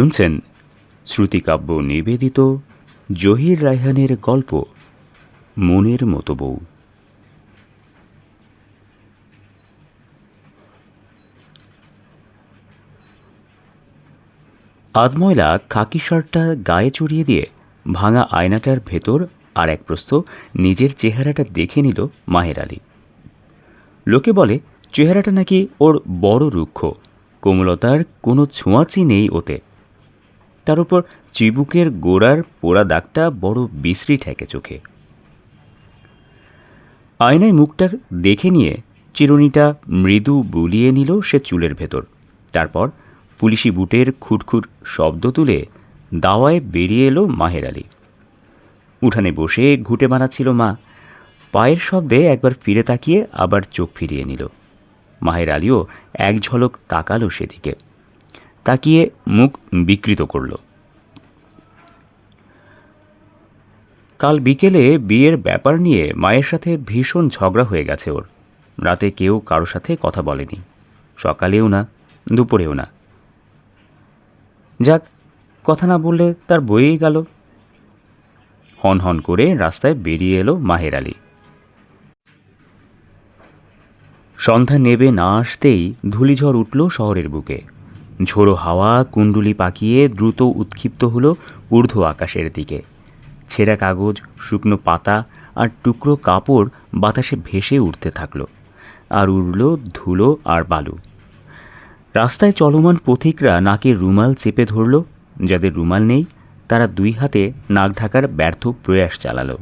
শুনছেন শ্রুতিকাব্য নিবেদিত জহির রায়হানের গল্প, মনের মতো বউ। আদময়লা খাকি শার্টটা গায়ে চড়িয়ে দিয়ে ভাঙা আয়নাটার ভেতর আর এক প্রস্থ নিজের চেহারাটা দেখে নিল মাহের আলী। লোকে বলে, চেহারাটা নাকি ওর বড় রুক্ষ, কোমলতার কোনো ছোঁয়াচি নেই ওতে। তার উপর চিবুকের গোড়ার পোড়া দাগটা বড় বিশ্রী ঠেকে চোখে। আয়নায় মুখটা দেখে নিয়ে চিরুনিটা মৃদু বুলিয়ে নিল সে চুলের ভেতর। তারপর পুলিশি বুটের খুটখুট শব্দ তুলে দাওয়ায় বেরিয়ে এলো মাহের আলী। উঠানে বসে ঘুটে বানাচ্ছিল মা। পায়ের শব্দে একবার ফিরে তাকিয়ে আবার চোখ ফিরিয়ে নিল। মাহের আলীও এক ঝলক তাকালো সেদিকে। তাকিয়ে মুখ বিকৃত করল। কাল বিকেলে বিয়ের ব্যাপার নিয়ে মায়ের সাথে ভীষণ ঝগড়া হয়ে গেছে ওর। রাতে কেউ কারও সাথে কথা বলেনি। সকালেও না, দুপুরেও না। যাক, কথা না বললে তার বয়েই গেল। হন হন করে রাস্তায় বেরিয়ে এলো মাহের আলী। সন্ধ্যা নেবে না আসতেই ধূলিঝড় উঠল শহরের বুকে। ঝোড়ো হাওয়া কুণ্ডুলি পাকিয়ে দ্রুত উৎক্ষিপ্ত হল ঊর্ধ্ব আকাশের দিকে। ছেঁড়া কাগজ, শুকনো পাতা আর টুকরো কাপড় বাতাসে ভেসে উঠতে থাকল আর উড়ল ধুলো আর বালু। রাস্তায় চলমান পথিকরা নাকে রুমাল চেপে ধরল। যাদের রুমাল নেই, তারা দুই হাতে নাক ঢাকার ব্যর্থ প্রয়াস চালালো।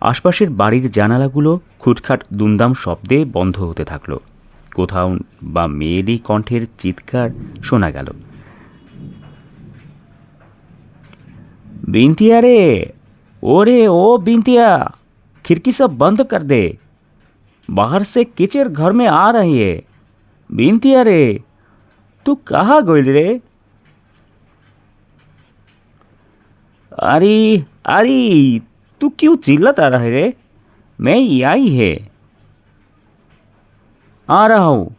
আশপাশের বাড়ির জানালাগুলো খুটখাট দুমদাম শব্দে বন্ধ হতে থাকল। কোথাও বা মেয়েলি কণ্ঠের চিৎকার শোনা গেল बिंतिया रे ओरे ओ बिंतिया खिड़की सब बंद कर दे बाहर से कीचड़ घर में आ रही है बिंतिया रे तू कहाँ गई रे अरे अरे तू क्यों चिल्लाता रहा है रे मैं आई है আরাও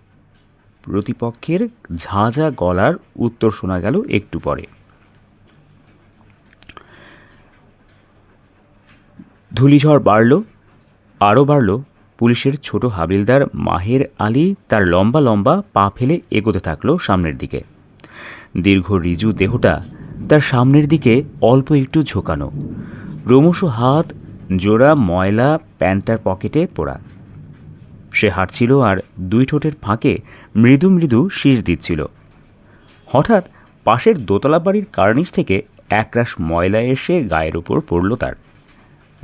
প্রতিপক্ষের ঝাঁঝা গলার উত্তর শোনা গেল একটু পরে। ধুলিঝড় বাড়ল, আরও বাড়ল। পুলিশের ছোট হাবিলদার মাহের আলী তার লম্বা লম্বা পা ফেলে এগোতে থাকল সামনের দিকে। দীর্ঘ রিজু দেহটা তার সামনের দিকে অল্প একটু ঝোঁকানো। ক্রমশ হাত, জোড়া, ময়লা, প্যান্টার পকেটে পোড়া। সে হাঁটছিল আর দুই ঠোঁটের ফাঁকে মৃদু মৃদু শীষ দিচ্ছিল। হঠাৎ পাশের দোতলা বাড়ির কার্নিশ থেকে একরাশ ময়লা এসে গায়ের ওপর পড়ল তার।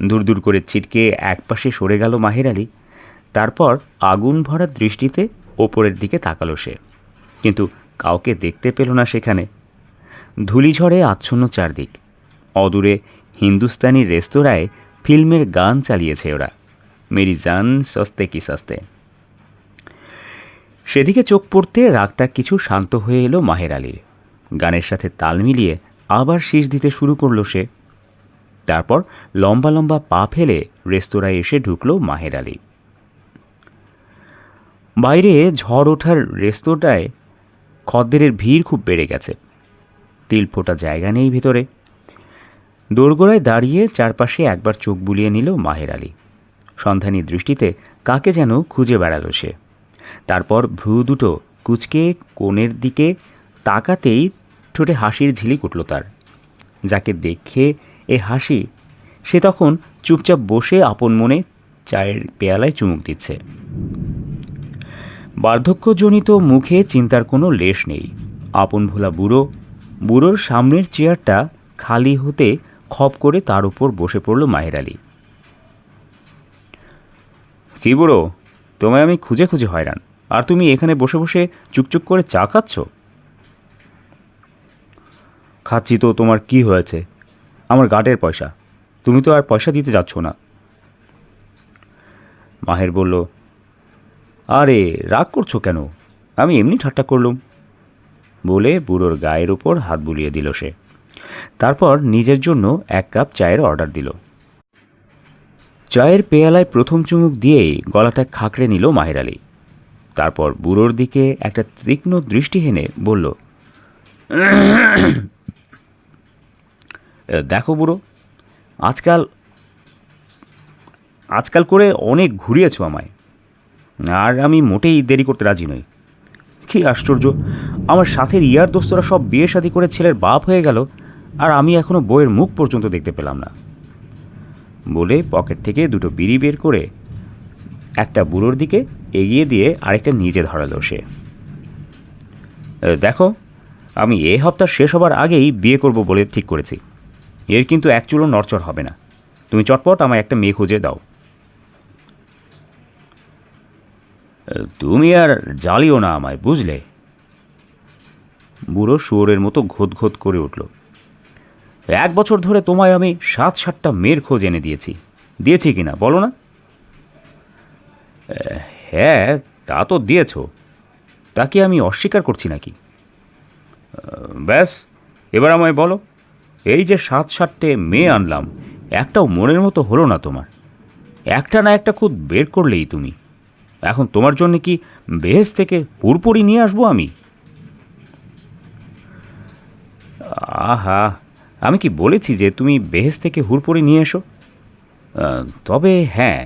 দূর দূর করে ছিটকে একপাশে সরে গেল মাহের আলী। তারপর আগুন ভরা দৃষ্টিতে ওপরের দিকে তাকালো সে। কিন্তু কাউকে দেখতে পেল না সেখানে। ধূলিঝড়ে আচ্ছন্ন চারদিক। অদূরে হিন্দুস্তানি রেস্তোরাঁয় ফিল্মের গান চালিয়েছে ওরা। মেরি জান, সস্তে কি সস্তে। সেদিকে চোখ পড়তে রাগটা কিছু শান্ত হয়ে এলো মাহের আলীর। গানের সাথে তাল মিলিয়ে আবার শীষ দিতে শুরু করল সে। তারপর লম্বা লম্বা পা ফেলে রেস্তোরাঁয় এসে ঢুকলো মাহের আলী। বাইরে ঝড় ওঠার রেস্তোরাঁয় খদ্দেরের ভিড় খুব বেড়ে গেছে। তিল ফোটা জায়গা নেই ভিতরে। দোরগোড়ায় দাঁড়িয়ে চারপাশে একবার চোখ বুলিয়ে নিল মাহের আলী। সন্ধানী দৃষ্টিতে কাকে যেন খুঁজে বেড়ালো সে। তারপর ভ্রু দুটো কুচকে কোণের দিকে তাকাতেই ঠোঁটে হাসির ঝিলিক উঠল তার। যাকে দেখে এ হাসি, সে তখন চুপচাপ বসে আপন মনে চায়ের পেয়ালায় চুমুক দিচ্ছে। বার্ধক্যজনিত মুখে চিন্তার কোনো লেশ নেই। আপন ভোলা বুড়ো, বুড়োর সামনের চেয়ারটা খালি হতে খপ করে তার উপর বসে পড়ল মাহের আলী। কি বুড়ো? তোমায় আমি খুঁজে খুঁজে হয়রান। আর তুমি এখানে বসে বসে চুকচুক করে চা খাচ্ছ? খাচ্ছি তো, তোমার কি হয়েছে? আমার গার্ডের পয়সা। তুমি তো আর পয়সা দিতে যাচ্ছ না। মাহের বলল, আরে, রাগ করছ কেন? আমি এমনি ঠাট্টা করলুম। বলে বুড়োর গায়ের ওপর হাত বুলিয়ে দিল সে। তারপর নিজের জন্য এক কাপ চায়ের অর্ডার দিল। চায়ের পেয়ালায় প্রথম চুমুক দিয়েই গলাটা খাঁকড়ে নিল মাহের আলী। তারপর বুড়োর দিকে একটা তীক্ষ্ণ দৃষ্টি হেনে বলল দেখো বুড়ো, আজকাল আজকাল করে অনেক ঘুরিয়েছো আমায়। আর আমি মোটেই দেরি করতে রাজি নই। কী আশ্চর্য, আমার সাথের ইয়ার দোস্তরা সব বিয়ে শাদী করে ছেলের বাপ হয়ে গেল, আর আমি এখনও বইয়ের মুখ পর্যন্ত দেখতে পেলাম না। বলে পকেট থেকে দুটো বিড়ি বের করে একটা বুড়োর দিকে এগিয়ে দিয়ে আরেকটা নিজে ধরালো সে। দেখো, আমি এই হপ্তাহ শেষ হবার আগেই বিয়ে করব বলে ঠিক করেছি। এর কিন্তু এক চুলো নড়চড় হবে না। তুমি চটপট আমায় একটা মেয়ে খুঁজে দাও। তুমি আর জ্বালিও না আমায়, বুঝলে? বুড়ো শুয়োরের মতো ঘোত ঘোত করে উঠল। এক বছর ধরে তোমায় আমি সাত, সাতটা মেয়ের খোঁজ এনে দিয়েছি। দিয়েছি কি না বলো না? হ্যাঁ তা তো দিয়েছ। তাকে আমি অস্বীকার করছি নাকি? ব্যাস, এবার আমায় বলো, এই যে সাত, সাতটে মেয়ে আনলাম, একটাও মনের মতো হলো না তোমার। একটা না একটা খুদ বের করলেই তুমি। এখন তোমার জন্য কি বেহেস থেকে পুরপুরি নিয়ে আসব আমি? আহা আমি কি বলেছি যে তুমি বেহেস থেকে হুড়পড়ি নিয়ে এসো? তবে হ্যাঁ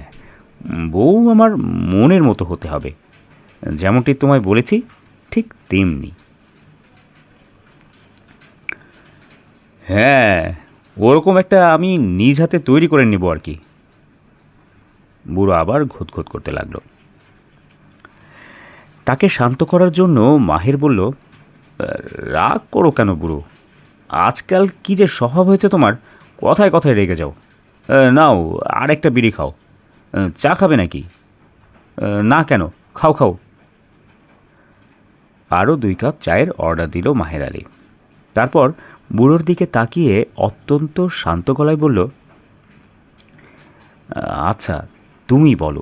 বউ আমার মনের মতো হতে হবে। যেমনটি তোমায় বলেছি, ঠিক তেমনি। হ্যাঁ ওরকম একটা আমি নিজ হাতে তৈরি করে নেব আর কি। বুড়ো আবার ঘুতঘুত করতে লাগল। তাকে শান্ত করার জন্য মাহের বলল, রাগ করো কেন বুড়ো? আজকাল কি যে স্বভাব হয়েছে তোমার? কথায় কথায় রেগে যাও। নাও আর একটা বিড়ি খাও। চা খাবে নাকি? না কেন, খাও খাও। আরও দুই কাপ চায়ের অর্ডার দিল মাহের আলী। তারপর বুড়োর দিকে তাকিয়ে অত্যন্ত শান্ত গলায় বলল আচ্ছা তুমি বলো,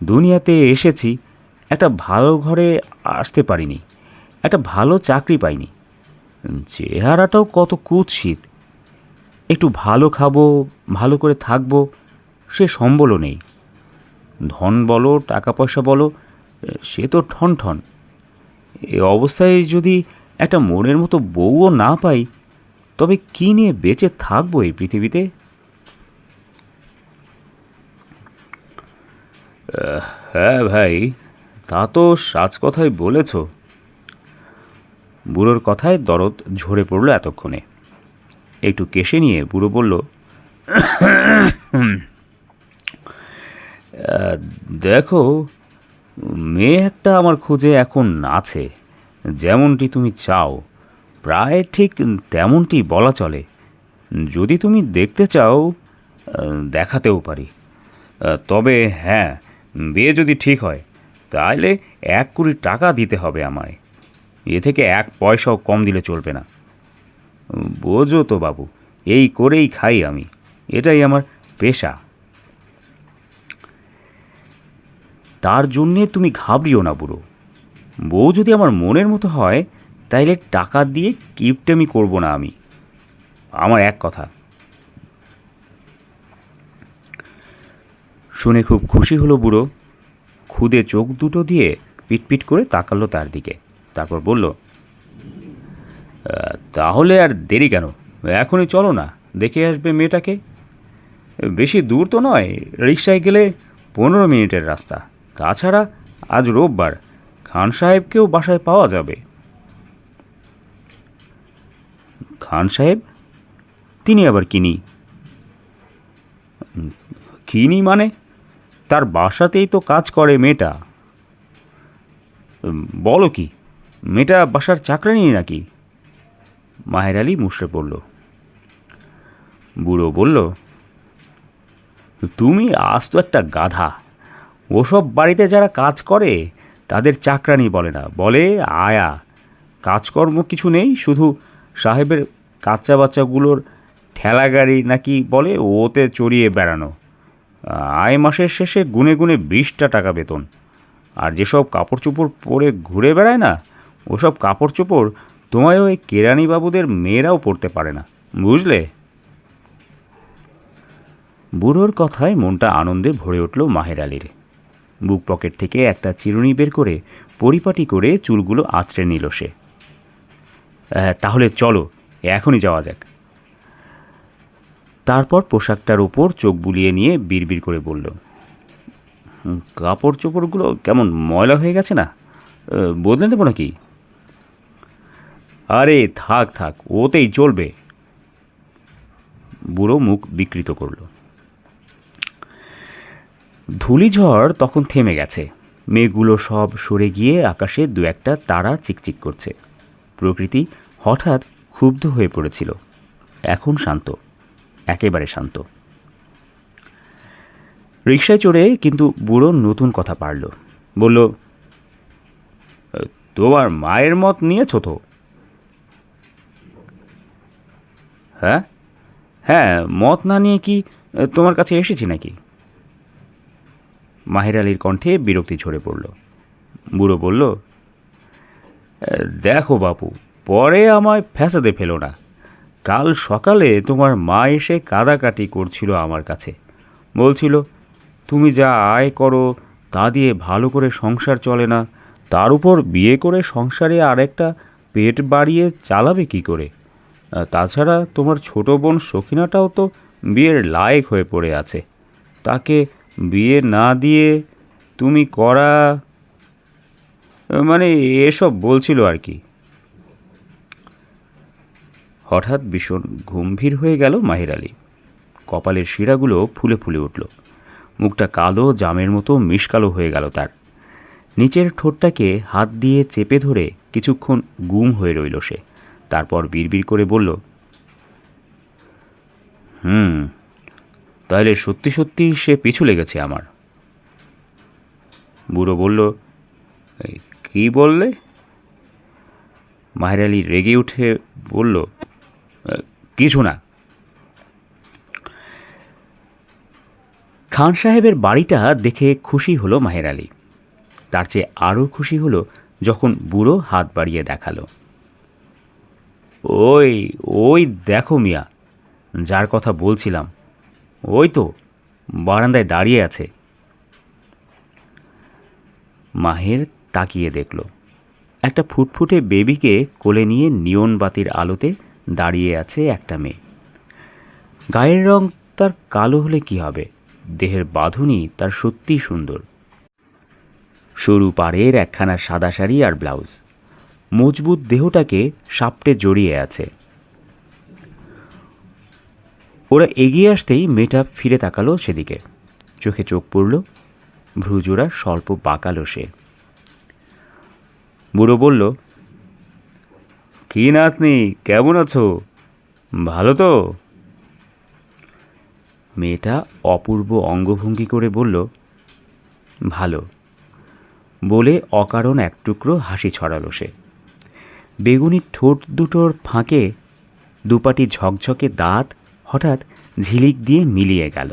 দুনিয়াতে এসেছি, একটা ভালো ঘরে আসতে পারিনি, একটা ভালো চাকরি পাইনি চেহারাটাও কত কুৎসিত। একটু ভালো খাব, ভালো করে থাকব, সে সম্বলও নেই। ধন বলো টাকা পয়সা বলো, সে তো ঠন ঠন। এ অবস্থায় যদি একটা মনের মতো বউও না পাই, তবে কী নিয়ে বেঁচে থাকব এই পৃথিবীতে? হ্যাঁ ভাই, তা তো সাজ কথাই বলেছ। বুড়োর কথায় দরদ ঝরে পড়ল এতক্ষণে। একটু কেশে নিয়ে বুড়ো বলল দেখো, মেয়ে একটা আমার খোঁজে এখন আছে। যেমনটি তুমি চাও, প্রায় ঠিক তেমনটি বলা চলে। যদি তুমি দেখতে চাও দেখাতেও পারি। তবে হ্যাঁ বিয়ে যদি ঠিক হয় তাহলে এক কুড়ি টাকা দিতে হবে আমায়। এ থেকে এক পয়সাও কম দিলে চলবে না। বোঝো তো বাবু, এই করেই খাই আমি। এটাই আমার পেশা। তার জন্যে তুমি ঘাবড়িও না বুড়ো। বউ যদি আমার মনের মতো হয়, তাইলে টাকা দিয়ে কিপটেমি করব না আমি। আমার এক কথা। শুনে খুব খুশি হলো বুড়ো। খুদে চোখ দুটো দিয়ে পিটপিট করে তাকালো তার দিকে। তারপর বলল তাহলে আর দেরি কেন? এখনই চলো না, দেখে আসবে মেয়েটাকে। বেশি দূর তো নয় রিক্সায় গেলে পনেরো মিনিটের রাস্তা। তাছাড়া আজ রোববার, খান সাহেবকেও বাসায় পাওয়া যাবে। খান সাহেব? তিনি আবার কিনি? কিনি মানে? তার বাসাতেই তো কাজ করে মেয়েটা। বলো কি? মেয়েটা বাসার চাকরানি নাকি? মাহের আলী মুশড়ে পড়ল। বুড়ো বলল, তুমি আজ তো একটা গাধা। ওসব বাড়িতে যারা কাজ করে, তাদের চাকরানি বলে না। বলে, আয়া, কাজকর্ম কিছু নেই, শুধু সাহেবের কাচ্চা বাচ্চাগুলোর ঠেলা গাড়ি নাকি বলে ওতে চড়িয়ে বেড়ানো। আয় মাসের শেষে গুনে গুনে বিশটা টাকা বেতন। আর যেসব কাপড় চোপড় পরে ঘুরে বেড়ায় না ওসব কাপড় চোপড় তোমায় ওই কেরানি বাবুদের মেয়েরাও পরতে পারে না বুঝলে? বুড়োর কথায় মনটা আনন্দে ভরে উঠল মাহের আলীর। বুক পকেট থেকে একটা চিরুনি বের করে পরিপাটি করে চুলগুলো আঁচড়ে নিল সে। "আহ, তাহলে চলো এখনই যাওয়া যাক। তারপর পোশাকটার উপর চোখ বুলিয়ে নিয়ে বিড়বিড় করে বলল কাপড় চোপড়গুলো কেমন ময়লা হয়ে গেছে না? বদলে নেব নাকি? আরে থাক থাক, ওতেই চলবে। বুড়ো মুখ বিকৃত করল। ধূলিঝড় তখন থেমে গেছে। মেঘগুলো সব সরে গিয়ে আকাশে দু একটা তারা চিকচিক করছে। প্রকৃতি হঠাৎ ক্ষুব্ধ হয়ে পড়েছিল। এখন শান্ত, একেবারে শান্ত। রিকশায় চড়ে কিন্তু বুড়ো নতুন কথা পারল। বলল তোমার মায়ের মত নিয়েছো তো? হ্যাঁ? হ্যাঁ মত না নিয়ে কি তোমার কাছে এসেছি নাকি? মাহের আলীর কণ্ঠে বিরক্তি ঝরে পড়ল। বুড়ো বলল দেখো বাপু, পরে আমায় ফ্যাসাতে ফেলো না। কাল সকালে তোমার মা এসে কাদাকাটি করছিল আমার কাছে। বলছিল, তুমি যা আয় করো, তা দিয়ে ভালো করে সংসার চলে না। তার উপর বিয়ে করে সংসারে আরেকটা পেট বাড়িয়ে চালাবে কি করে? তাছাড়া তোমার ছোট বোন সখিনাটাও তো বিয়ের লায়ক হয়ে পড়ে আছে। তাকে বিয়ে না দিয়ে তুমি করা মানে এসব বলছিল আর কি। হঠাৎ ভীষণ গম্ভীর হয়ে গেল মাহির আলী। কপালের শিরাগুলো ফুলে ফুলে উঠল। মুখটা কালো, জামের মতো মিশকালো হয়ে গেল তার। নিচের ঠোঁটটাকে হাত দিয়ে চেপে ধরে কিছুক্ষণ গুম হয়ে রইল সে। তারপর বিড়বিড় করে বলল হুম তাহলে সত্যি সত্যি সে পিছু লেগেছে আমার। বুড়ো বলল "এই, কি বললে? মাহের আলী রেগে উঠে বলল কিছু না। খান সাহেবের বাড়িটা দেখে খুশি হলো মাহের আলী। তার চেয়ে আরও খুশি হলো যখন বুড়ো হাত বাড়িয়ে দেখাল। ওই ওই দেখো মিয়া, যার কথা বলছিলাম। ওই তো, বারান্দায় দাঁড়িয়ে আছে। মাহের তাকিয়ে দেখল। একটা ফুটফুটে বেবিকে কোলে নিয়ে নিয়ন বাতির আলোতে দাঁড়িয়ে আছে একটা মেয়ে। গায়ের রং তার কালো হলে কি হবে? দেহের বাঁধুনি তার সত্যিই সুন্দর। সরু পাড়ের একখানা সাদা শাড়ি আর ব্লাউজ। মজবুত দেহটাকে সাপটে জড়িয়ে আছে। ওরা এগিয়ে আসতেই মেয়েটা ফিরে তাকালো সেদিকে। চোখে চোখ পড়ল, ভ্রুজোড়া স্বল্প বাঁকালো সে। বুড়ো বলল, কি নাতনি, কেমন আছো? ভালো তো? মেয়েটা অপূর্ব অঙ্গভঙ্গি করে বলল, ভালো। বলে অকারণ এক টুকরো হাসি ছড়ালো সে। বেগুনি ঠোঁট দুটোর ফাঁকে দুপাটি ঝকঝকে দাঁত হঠাৎ ঝিলিক দিয়ে মিলিয়ে গেল।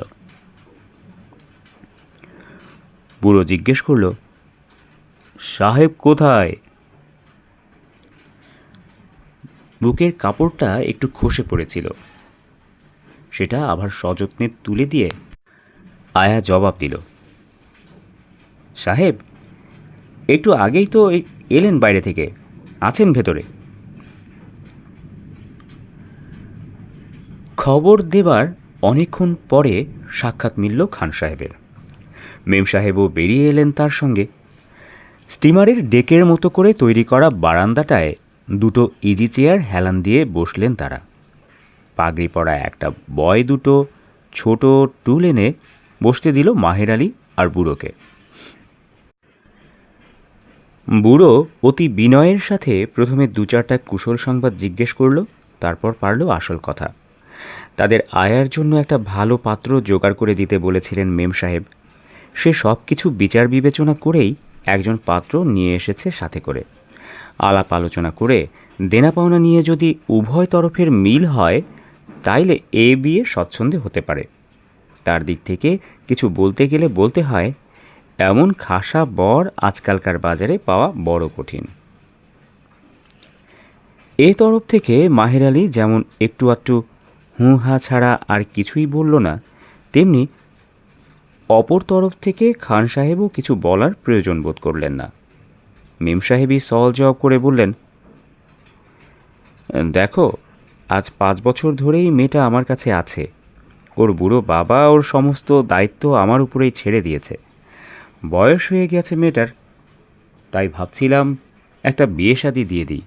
বুড়ো জিজ্ঞেস করল, সাহেব কোথায়? বুকের কাপড়টা একটু খসে পড়েছিল। সেটা আবার সযত্নে তুলে দিয়ে আয়া জবাব দিল, সাহেব, একটু আগেই তো এলেন বাইরে থেকে। আছেন ভেতরে। খবর দেবার অনেকক্ষণ পরে সাক্ষাৎ মিলল খান সাহেবের। মেম সাহেবও বেরিয়ে এলেন তার সঙ্গে। স্টিমারের ডেকের মতো করে তৈরি করা বারান্দাটায় দুটো ইজি চেয়ার হেলান দিয়ে বসলেন তারা। পাগড়ি পরা একটা বয় দুটো ছোট টুল এনে বসতে দিল মাহের আলী আর বুড়োকে। বুড়ো অতি বিনয়ের সাথে প্রথমে দু চারটা কুশল সংবাদ জিজ্ঞেস করল, তারপর পারল আসল কথা। তাদের আয়ার জন্য একটা ভালো পাত্র জোগাড় করে দিতে বলেছিলেন মেম সাহেব। সে সব কিছু বিচার বিবেচনা করেই একজন পাত্র নিয়ে এসেছে সাথে করে। আলাপ আলোচনা করে দেনা পাওনা নিয়ে যদি উভয় তরফের মিল হয়, তাইলে এ বিয়ে স্বচ্ছন্দে হতে পারে। তার দিক থেকে কিছু বলতে গেলে বলতে হয় এমন খাসা বর আজকালকার বাজারে পাওয়া বড় কঠিন। এ তরফ থেকে মাহের আলী যেমন একটু আধটু হুঁ হা ছাড়া আর কিছুই বলল না, তেমনি অপর তরফ থেকে খান সাহেবও কিছু বলার প্রয়োজন বোধ করলেন না। মেম সাহেবই সল জবাব করে বললেন, দেখো, আজ পাঁচ বছর ধরেই মেয়েটা আমার কাছে আছে। ওর বুড়ো বাবা ওর সমস্ত দায়িত্ব আমার উপরেই ছেড়ে দিয়েছে। বয়স হয়ে গেছে মেয়েটার। তাই ভাবছিলাম, একটা বিয়ে শাদি দিয়ে দিই।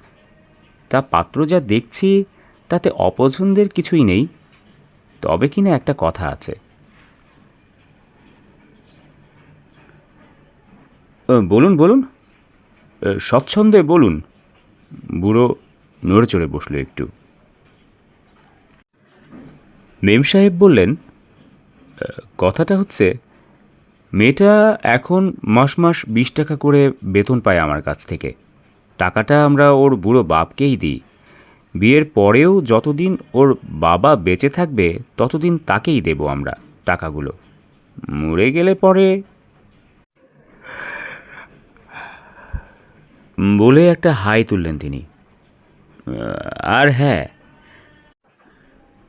তা পাত্র যা দেখছি, তাতে অপছন্দের কিছুই নেই। তবে কিনা একটা কথা আছে। বলুন বলুন। স্বচ্ছন্দে বলুন। বুড়ো নড়ে চড়ে বসল একটু। মেম সাহেব বললেন কথাটা হচ্ছে মেয়েটা এখন মাস মাস বিশ টাকা করে বেতন পায় আমার কাছ থেকে। টাকাটা আমরা ওর বুড়ো বাপকেই দিই। বিয়ের পরেও যতদিন ওর বাবা বেঁচে থাকবে, ততদিন তাকেই দেব আমরা টাকাগুলো। মরে গেলে পরে বলে একটা হাই তুললেন তিনি। আর হ্যাঁ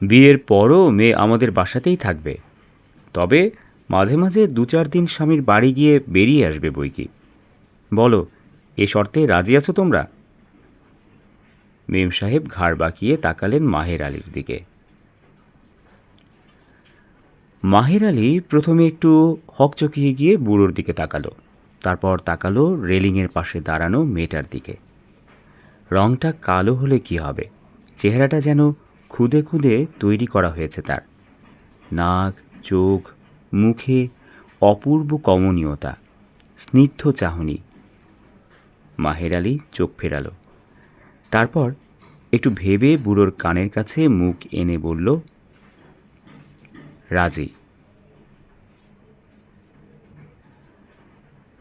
বিয়ের পরও মেয়ে আমাদের বাসাতেই থাকবে। তবে মাঝে মাঝে দু চার দিন স্বামীর বাড়ি গিয়ে বেরিয়ে আসবে বই কি। বলো, এ শর্তে রাজি আছো তোমরা? মেম সাহেব ঘাড় বাঁকিয়ে তাকালেন মাহের আলীর দিকে। মাহের আলী প্রথমে একটু হকচকিয়ে গিয়ে বুড়োর দিকে তাকালো, তারপর তাকালো রেলিংয়ের পাশে দাঁড়ানো মেয়েটার দিকে। রংটা কালো হলে কি হবে? চেহারাটা যেন খুদে খুদে তৈরি করা হয়েছে তার। নাক, চোখ মুখে অপূর্ব কমনীয়তা, স্নিগ্ধ চাহনি। মাহের আলী চোখ ফেরাল। তারপর একটু ভেবে বুড়োর কানের কাছে মুখ এনে বলল, রাজি।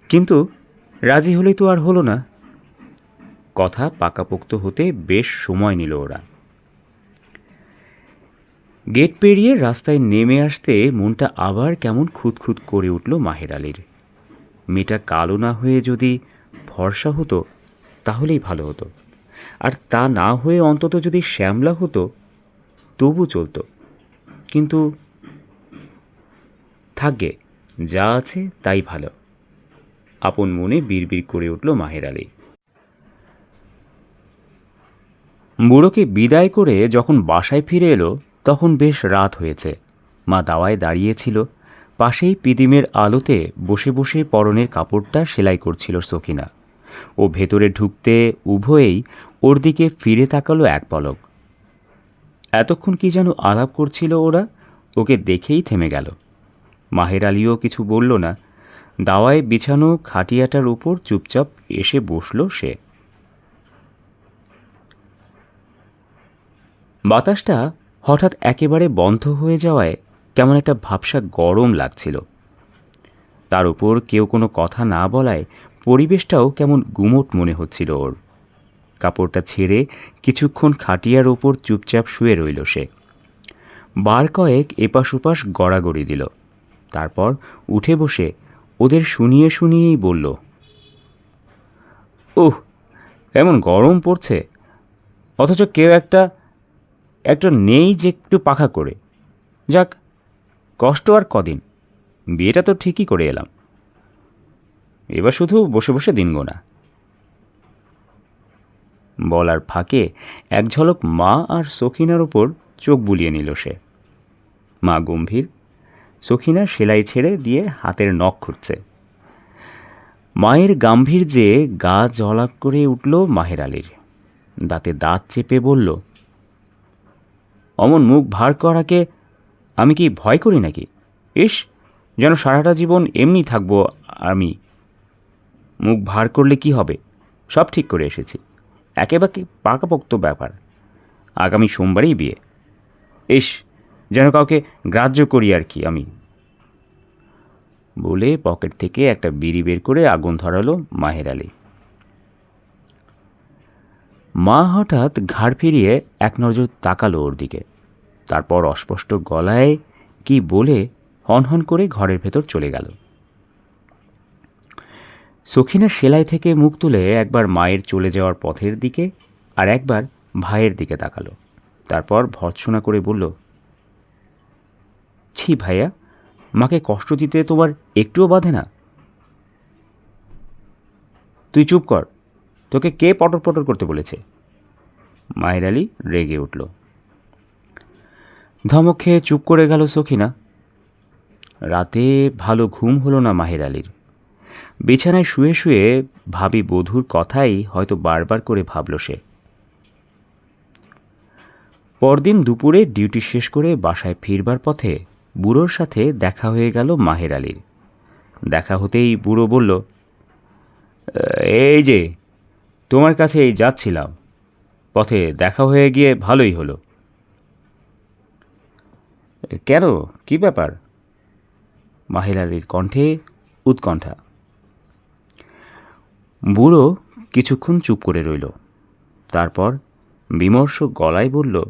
কিন্তু রাজি হলে তো আর হলো না। কথা পাকাপোক্ত হতে বেশ সময় নিল ওরা। গেট পেরিয়ে রাস্তায় নেমে আসতে মনটা আবার কেমন খুঁতখুত করে উঠল মাহের আলীর। মেয়েটা কালো না হয়ে যদি ভরসা হতো, তাহলেই ভালো হতো। আর তা না হয়ে অন্তত যদি শ্যামলা হতো, তবু চলতো। কিন্তু থাকবে যা আছে তাই ভালো। আপন মনে বিড়বিড় করে উঠল মাহের আলী। বুড়োকে বিদায় করে যখন বাসায় ফিরে এলো তখন বেশ রাত হয়েছে। মা দাওয়ায় দাঁড়িয়েছিল পাশেই পিদিমের আলোতে বসে বসে পরনের কাপড়টা সেলাই করছিল সখিনা। ও ভেতরে ঢুকতে উভয়েই ওর দিকে ফিরে তাকালো এক পলক। এতক্ষণ কি যেন আলাপ করছিল ওরা? ওকে দেখেই থেমে গেল। মাহের আলীও কিছু বলল না। দাওয়ায় বিছানো খাটিয়াটার উপর চুপচাপ এসে বসল সে। বাতাসটা হঠাৎ একেবারে বন্ধ হয়ে যাওয়ায় কেমন একটা ভাবসা গরম লাগছিল। তার উপর কেউ কোনো কথা না বলায় পরিবেশটাও কেমন গুমোট মনে হচ্ছিল ওর। কাপড়টা ছেড়ে কিছুক্ষণ খাটিয়ার ওপর চুপচাপ শুয়ে রইল সে। বার কয়েক এপাশ ওপাশ গড়াগড়ি দিল। তারপর উঠে বসে ওদের শুনিয়ে শুনিয়েই বলল ওহ এমন গরম পড়ছে। অথচ কেউ একটা একটা নেই যে একটু পাখা করে। যাক, কষ্ট আর কদিন। বিয়েটা তো ঠিকই করে এলাম। এবার শুধু বসে বসে দিন গোনা। বলার ফাঁকে এক ঝলক মা আর সখিনার ওপর চোখ বুলিয়ে নিল সে। মা গম্ভীর, সখিনা সেলাই ছেড়ে দিয়ে হাতের নখ খুঁড়ছে। মায়ের গাম্ভীর্যে গা জলাপ করে উঠল মাহের আলীর। দাঁতে দাঁত চেপে বলল অমন মুখ ভার করাকে আমি কি ভয় করি নাকি? ইস, যেন সারাটা জীবন এমনি থাকব আমি। মুখ ভার করলে কি হবে? সব ঠিক করে এসেছি। একেবারে পাকাপোক্ত ব্যাপার। আগামী সোমবারেই বিয়ে। ইস, যেন কাউকে গ্রাহ্য করি আর কি আমি। বলে পকেট থেকে একটা বিড়ি বের করে আগুন ধরালো মাহের আলী। মা হঠাৎ ঘাড় ফিরিয়ে এক নজর তাকালো ওর দিকে। তারপর অস্পষ্ট গলায় কি বলে হনহন করে ঘরের ভেতর চলে গেল। সখিনা সেলাই থেকে মুখ তুলে একবার মায়ের চলে যাওয়ার পথের দিকে আর একবার ভাইয়ের দিকে তাকালো। তারপর ভর্ৎসনা করে বলল, ছি ভাইয়া, মাকে কষ্ট দিতে তোমার একটুও বাধে না। তুই চুপ কর তোকে কে পটর পটর করতে বলেছে? মায়ের আলী রেগে উঠল। ধমক খেয়ে চুপ করে গেল সখিনা। রাতে ভালো ঘুম হলো না মাহের আলীর বিছানায় শুয়ে শুয়ে ভাবি বধূর কথাই হয়তো বারবার করে ভাবল সে। পরদিন দুপুরে ডিউটি শেষ করে বাসায় ফিরবার পথে বুড়োর সাথে দেখা হয়ে গেল মাহের আলীর দেখা হতেই বুড়ো বলল এই যে তোমার কাছে এই যাচ্ছিলাম। পথে দেখা হয়ে গিয়ে ভালোই হলো। কেন? কি ব্যাপার? মাহের আলীর কণ্ঠে উৎকণ্ঠা। বুড়ো কিছুক্ষণ চুপ করে রইল। তারপর বিমর্ষ গলায় বলল,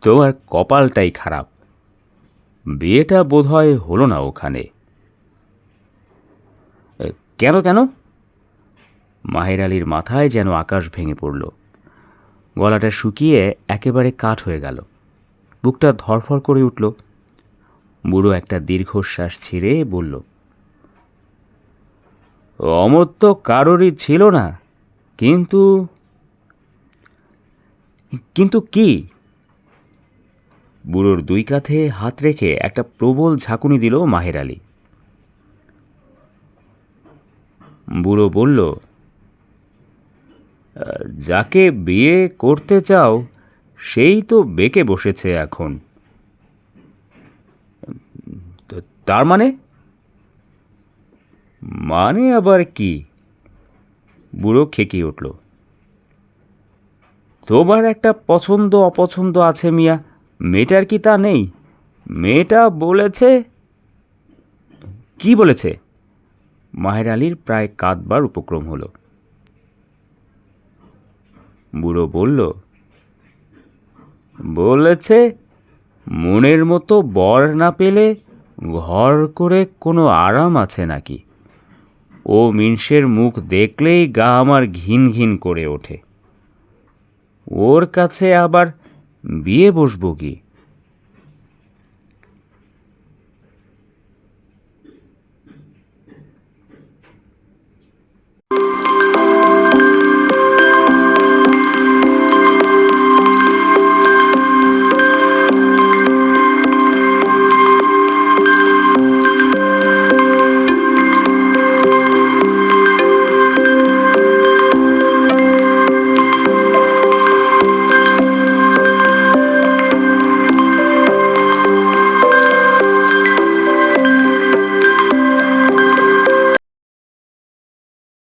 তোমার কপালটাই খারাপ। বিয়েটা বোধহয় হলো না ওখানে। কেন কেন? মাহের আলীর মাথায় যেন আকাশ ভেঙে পড়ল। গলাটা শুকিয়ে একেবারে কাঠ হয়ে গেল। বুকটা ধরফর করে উঠল। বুড়ো একটা দীর্ঘশ্বাস ছেড়ে বলল, অমত তো কারোরই ছিল না, কিন্তু কিন্তু কি? বুড়োর দুই কাঁধে হাত রেখে একটা প্রবল ঝাঁকুনি দিল মাহের আলী। বুড়ো বলল যাকে বিয়ে করতে চাও, সেই তো বেঁকে বসেছে এখন। তার মানে? মানে আবার কি? বুড়ো খেকিয়ে উঠল, তোমার একটা পছন্দ অপছন্দ আছে মিয়া, মেয়েটার কি তা নেই? মেয়েটা বলেছে? কি বলেছে? মাহের আলীর প্রায় কাঁদবার উপক্রম হলো। বুড়ো বলল, বলেছে, মনের মতো বর না পেলে ঘর করে কোনো আরাম আছে নাকি? ও মিনসের মুখ দেখলেই গা আমার ঘিন ঘিন করে ওঠে। ওর কাছে আবার বিয়ে বসবো কি?